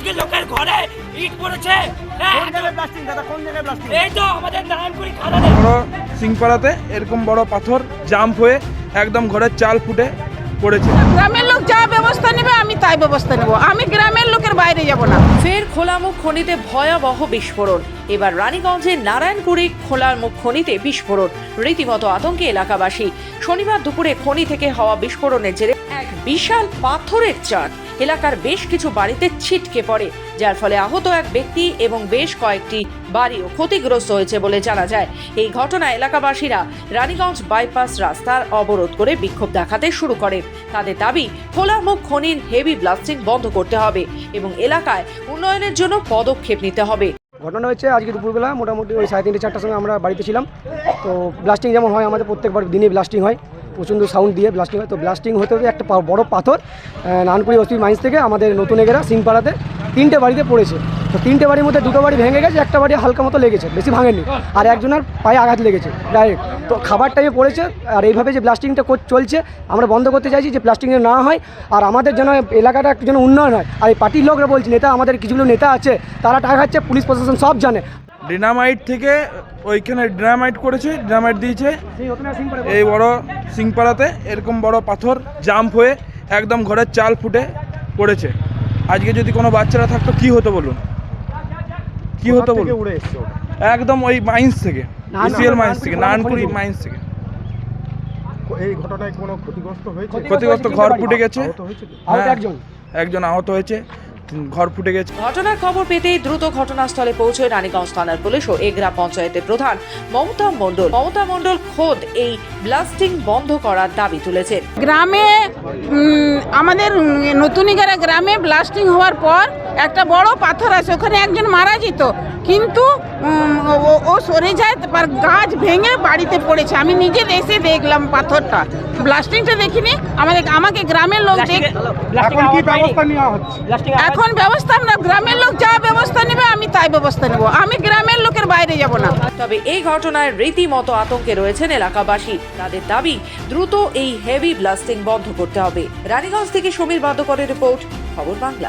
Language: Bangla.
আজকে লোকের ঘরে ইট পড়েছে। হ্যাঁ, কোন জায়গায় ব্লাস্টিং দাদা কোন জায়গায় ব্লাস্টিং এই তো আমাদের নারায়ণপুরি খাদানে বড় সিংপাড়াতে এরকম বড় পাথর জাম্প হয়ে একদম ঘরের চাল ফুটে পড়েছে। গ্রামের লোক যা ব্যবস্থা নেবে আমি তাই ব্যবস্থা নেব। আমি গ্রামের লোকের বাইরে যাব না। ফের খোলামুখ খনিতে ভয়াবহ বিস্ফোরণ। এবার রানীগঞ্জের নারায়ণপুরে খোলামুখ খনিতে বিস্ফোরণ। রীতিমতো আতঙ্কে এলাকাবাসী। শনিবার দুপুরে খনি থেকে হওয়া বিস্ফোরণের জেরে এক বিশাল পাথরের চাঁদ। এলাকার বেশ কিছু বাড়িতে ছিটকে পড়ে, যার ফলে আহত এক ব্যক্তি এবং বেশ কয়েকটি বাড়িও ক্ষতিগ্রস্ত হয়েছে বলে জানা যায়। এই ঘটনায় এলাকাবাসীরা রানীগঞ্জ বাইপাস রাস্তার অবরোধ করে বিক্ষোভ দেখাতে শুরু করে। তাদের দাবি খোলামুখ খনির হেভি ব্লাস্টিং বন্ধ করতে হবে এবং এলাকায় উন্নয়নের জন্য পদক্ষেপ নিতে হবে। ঘটনা হচ্ছে আজকে দুপুরবেলা, মোটামুটি ওই সাড়ে তিনটে, চারটার সময় আমরা বাড়িতে ছিলাম। তো ব্লাস্টিং যেমন হয়, আমাদের প্রত্যেকবার দিনে ব্লাস্টিং হয়। প্রচণ্ড সাউন্ড দিয়ে ব্লাস্টিং হয়। তো ব্লাস্টিং হতে হতে একটা বড় পাথর নানকুড়ি হসপি মাইন্স থেকে আমাদের নতুন এগেরা সিংপাড়াতে তিনটে বাড়িতে পড়েছে। তো তিনটে বাড়ির মধ্যে দুটো বাড়ি ভেঙে গেছে, একটা বাড়ি হালকা মতো লেগেছে, বেশি ভাঙেনি। আর একজনের পায়ে আঘাত লেগেছে ডাইরেক্ট তো খাবার টাইমে পড়েছে, আর এইভাবে যে ব্লাস্টিংটা চলছে, আমরা বন্ধ করতে চাইছি যে ব্লাস্টিং না হয়, আর আমাদের যেন এলাকাটা একটু যেন উন্নয়ন হয়। আর এই পার্টির লোকরা বলছে, নেতা, আমাদের কিছুগুলো নেতা আছে, তারা টাকা খাচ্ছে, পুলিশ প্রশাসন সব জানে। ডিনামাইট থেকে ওইখানে ডিনামাইট করেছে ডিনামাইট দিয়েছে। এই বড় সিংপাড়াতে এরকম বড় পাথর জাম্প হয়ে একদম ঘরের চাল ফুটে পড়েছে। আজকে যদি কোনো বাচ্চারা থাকতো কি হতো বলুন? কি হতো বলুন? একদম ওই মাইন্স থেকে ইসিএল মাইন্স থেকে নানপুরি মাইন্স থেকে। এই ঘটনায় কোনো ক্ষতিগ্রস্ত হয়েছে? ক্ষতিগ্রস্ত ঘর ফুটে গেছে। হ্যাঁ, একজন। একজন আহত হয়েছে। ঘর ফুটে গেছে। ঘটনার খবর পেতেই দ্রুত ঘটনাস্থলে পৌঁছে রানীগঞ্জ থানার পুলিশ ও এগরা পঞ্চায়েতের প্রধান মমতা মণ্ডল। মমতা মণ্ডল খোদ এই ব্লাস্টিং বন্ধ করার দাবি তুলেছেন। গ্রামে আমাদের নতুনিগারা গ্রামে ব্লাস্টিং হওয়ার পর একটা বড় পাথর আছে ওখানে একজন মারা যেত। কিন্তু ও- ও সরে যায় তারপর গাছ ভেঙে বাড়িতে পড়েছে। আমি নিজে এসে দেখলাম পাথরটা। ব্লাস্টিংটা দেখিনি। আমাদের আমাকে গ্রামের লোক এখন ব্যবস্থা নেওয়া হচ্ছে? এখন ব্যবস্থা আমরা গ্রামের লোক যা ব্যবস্থা নেবে আমি তাই ব্যবস্থা নেব। আমি গ্রামের লোকের বাইরে যাব না। তবে এই ঘটনায় রীতিমতো আতঙ্কে রয়েছেন এলাকাবাসী। তাদের দাবি দ্রুত এই হেভি ব্লাস্টিং বন্ধ করতে হবে। রানীগঞ্জ থেকে সমীর বাদ্যকরের রিপোর্ট খবর বাংলা।